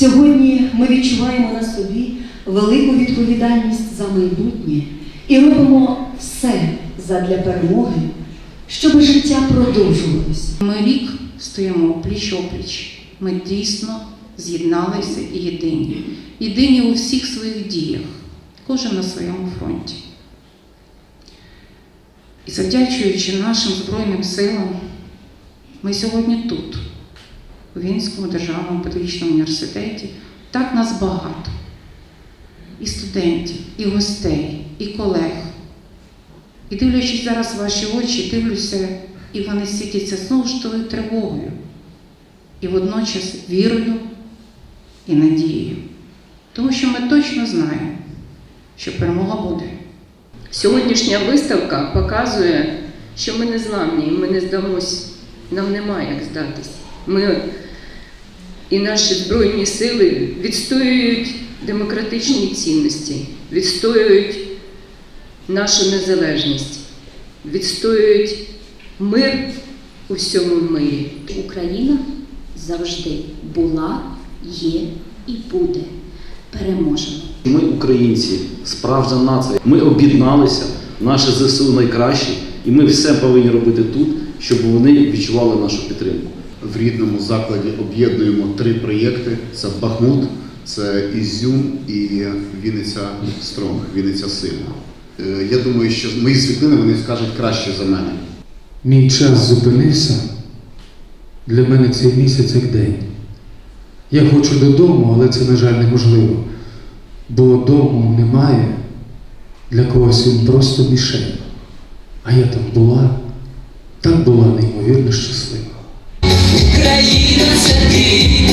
Сьогодні ми відчуваємо на собі велику відповідальність за майбутнє і робимо все задля перемоги, щоб життя продовжувалося. Ми рік стоїмо пліч опліч. Ми дійсно з'єдналися і єдині. Єдині у всіх своїх діях, кожен на своєму фронті. І завдячуючи нашим Збройним силам, ми сьогодні тут, у Вінському державному педагогічному університеті. Так нас багато. І студентів, і гостей, і колег. І дивлячись зараз ваші очі, дивлюся, і вони світяться знову ж тою тривогою, і водночас вірою і надією. Тому що ми точно знаємо, що перемога буде. Сьогоднішня виставка показує, що ми не зламні, ми не здамось, нам немає як здатись. Ми і наші збройні сили відстоюють демократичні цінності, відстоюють нашу незалежність, відстоюють мир у всьому мирі. Україна завжди була, є і буде переможена. Ми українці, справжня нація. Ми об'єдналися, наші ЗСУ найкращі, і ми все повинні робити тут, щоб вони відчували нашу підтримку. В рідному закладі об'єднуємо три проєкти: це Бахмут, це Ізюм і Вінниця Стронг, Вінниця Сильна. Е, Я думаю, що мої світлини вони скажуть краще за мене. Мій час зупинився. Для мене цей місяць як день. Я хочу додому, але це, на жаль, неможливо. Бо дому немає. Для когось він просто мішень. А я там була, так була неймовірно щаслива. 在一个身体